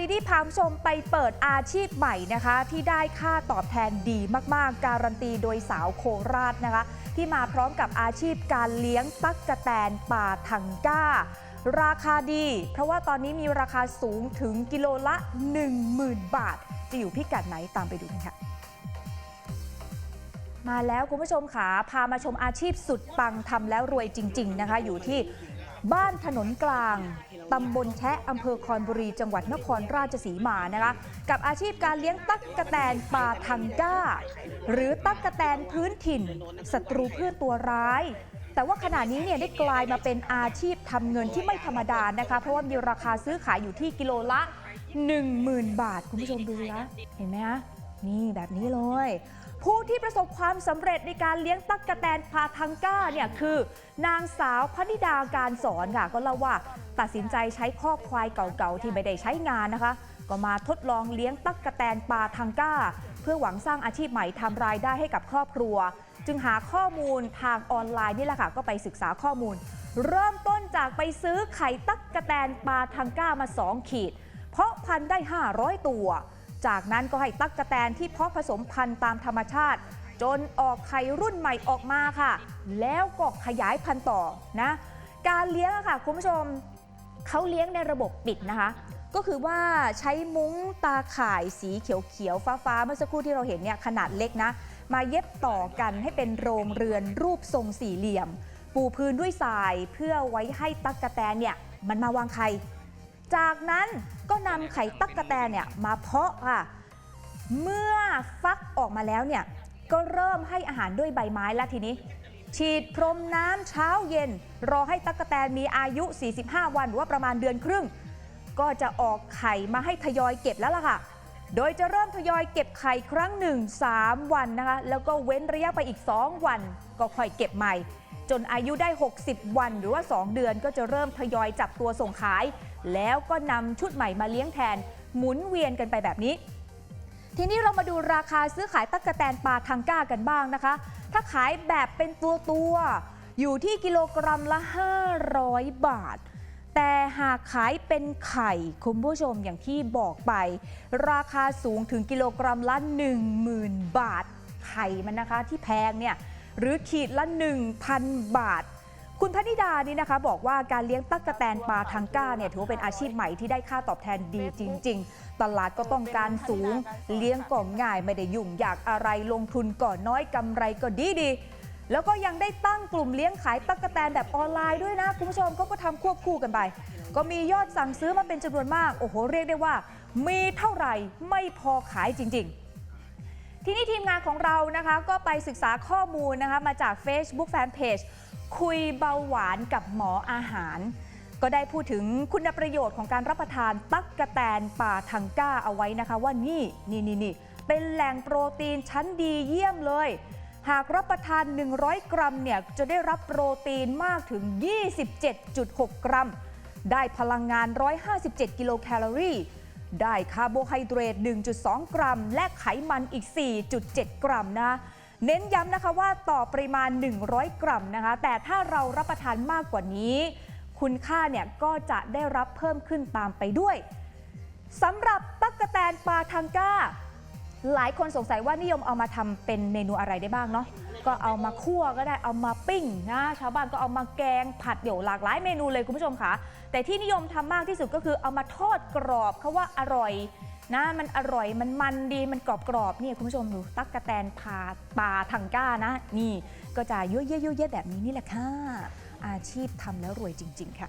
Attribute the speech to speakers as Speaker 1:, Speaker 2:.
Speaker 1: ดีๆพาผู้ชมไปเปิดอาชีพใหม่นะคะ ที่ได้ค่าตอบแทนดีมากๆ การันตีโดยสาวโคราชนะคะ ที่มาพร้อมกับอาชีพการเลี้ยงตั๊กกะแตนป่าทังก้า ราคาดี เพราะว่าตอนนี้มีราคาสูงถึงกิโลละ 10,000 บาท จะอยู่พิกัดไหนตามไปดูกันค่ะมาแล้วคุณผู้ชมขาพามาชมอาชีพสุดปังทำแล้วรวยจริง ๆ นะคะ อยู่ที่ บ้านถนนกลางตำบลแชะอำเภอคอนบุรี จังหวัดนครราชสีมานะคะกับอาชีพการเลี้ยงตั๊กกะแตนปลาทังก้า หรือตั๊กกะแตนพื้นถิ่นศัตรูพืชตัวร้าย แต่ว่าขณะนี้เนี่ยได้กลายมาเป็นอาชีพทำเงินที่ไม่ธรรมดานะคะ เพราะว่ามีราคาซื้อขายอยู่ที่กิโลละ 10,000 บาท คุณผู้ชมดูนะเห็นไหมคะ นี่แบบนี้เลย ผู้ที่ประสบความสำเร็จในการเลี้ยงตั๊กกะแตนพาทังก้าเนี่ยคือนางสาวพนิดาการสอนค่ะ ก็เล่าว่าตัดสินใจใช้ข้อควายเก่าๆที่ไม่ได้ใช้งานนะคะ ก็มาทดลองเลี้ยงตั๊กกะแตนปลาทังก้า เพื่อหวังสร้างอาชีพใหม่ทำรายได้ให้กับครอบครัว จึงหาข้อมูลทางออนไลน์นี่แหละค่ะ ก็ไปศึกษาข้อมูล เริ่มต้นจากไปซื้อไข่ตั๊กกะแตนปลาทังก้ามา 2 ขีด เพาะพันธุ์ได้ 500 ตัว จากนั้นก็ให้ตั๊กกะแตนที่เพาะผสมพันธุ์ตามธรรมชาติ จนออกไข่รุ่นใหม่ออกมาค่ะ แล้วก็ขยายพันธุ์ต่อนะ การเลี้ยงค่ะคุณผู้ชมเขาเลี้ยงในระบบปิดนะคะ ก็คือว่าใช้มุ้งตาข่ายสีเขียวๆฟ้าๆเมื่อสักครู่ที่เราเห็นเนี่ยขนาดเล็กนะ มาเย็บต่อกันให้เป็นโรงเรือนรูปทรงสี่เหลี่ยม ปูพื้นด้วยทรายเพื่อไว้ให้ตั๊กกะแตนเนี่ยมันมาวางไข่ จากนั้นก็นำไข่ตั๊กกะแตนเนี่ยมาเพาะค่ะ เมื่อฟักออกมาแล้วเนี่ยก็เริ่มให้อาหารด้วยใบไม้แล้วทีนี้ ฉีดพรมน้ำเช้าเย็น รอให้ตั๊กกแตนมีอายุ 45 วันหรือว่าประมาณเดือนครึ่ง ก็จะออกไข่มาให้ทยอยเก็บแล้วล่ะค่ะ โดยจะเริ่มทยอยเก็บไข่ครั้งหนึ่ง3วันนะคะ แล้วก็เว้นระยะไปอีก 2 วัน ก็ค่อยเก็บใหม่ จนอายุได้ 60 วันหรือว่า 2 เดือนก็จะเริ่มทยอยจับตัวส่งขาย แล้วก็นำชุดใหม่มาเลี้ยงแทน หมุนเวียนกันไปแบบนี้ ทีนี้เรามาดูราคาซื้อขายตั๊กกะแตนปลาทังก้ากันบ้างนะคะ ถ้าขายแบบเป็นตัวตัวอยู่ที่กิโลกรัมละ 500 บาท แต่หากขายเป็นไข่คุณผู้ชมอย่างที่บอกไป ราคาสูงถึงกิโลกรัมละ 10,000 บาท ไข่มันนะคะที่แพงเนี่ยหรือขีดละ 1,000 บาท คุณพนิดานี่นะคะ บอกว่าการเลี้ยงตั๊กแตนปลาทังก้าเนี่ยถือว่าเป็นอาชีพใหม่ที่ได้ค่าตอบแทนดีจริง ๆ ตลาดก็ต้องการสูง เลี้ยงก่อง่ายไม่ได้ยุ่งยากอะไรลงทุนก่อนน้อยกำไรก็ดีดีๆ แล้วก็ยังได้ตั้งกลุ่มเลี้ยงขายตั๊กแตนแบบออนไลน์ด้วยนะคุณผู้ชมเขาก็ทำควบคู่กันไป ก็มียอดสั่งซื้อมาเป็นจำนวนมาก โอ้โห เรียกได้ว่า มีเท่าไหร่ไม่พอขายจริง ๆทีนี้ทีมงานของเรานะคะก็ไปศึกษาข้อมูลนะคะมาจาก Facebook Fanpage คุยเบาหวานกับหมออาหาร ก็ได้พูดถึงคุณประโยชน์ของการรับประทานตั๊กกะแตนป่าทังก้าเอาไว้นะคะว่านี่นี่นี่นี่เป็นแหล่งโปรตีนชั้นดีเยี่ยมเลย หากรับประทาน 100 กรัมเนี่ยจะได้รับโปรตีนมากถึง 27.6 กรัม ได้พลังงาน 157 กิโลแคลอรี่ ได้คาร์โบไฮเดรต 1.2 กรัม และไขมันอีก 4.7 กรัมนะ เน้นย้ำนะคะว่าต่อปริมาณ 100 กรัมนะคะ แต่ถ้าเรารับประทานมากกว่านี้ คุณค่าเนี่ยก็จะได้รับเพิ่มขึ้นตามไปด้วยสำหรับตั๊กกแตนปลาทังก้า หลายคนสงสัยว่านิยมเอามาทำเป็นเมนูอะไรได้บ้างเนาะก็เอามาคั่วก็ได้เอามาปิ้งนะชาวบ้านก็เอามาแกงผัดเดี๋ยวหลากหลายเมนูเลยคุณผู้ชมค่ะ แต่ที่นิยมทำมากที่สุดก็คือเอามาทอดกรอบเขาว่าอร่อยนะมันอร่อยมันมันดีมันกรอบกรอบนี่คุณผู้ชมดูตักกะแตนพาปลาทังก้านะ นี่ก็จะเยอะเยอะๆเยอะๆแบบนี้นี่แหละค่ะ อาชีพทำแล้วรวยจริง ๆ ค่ะ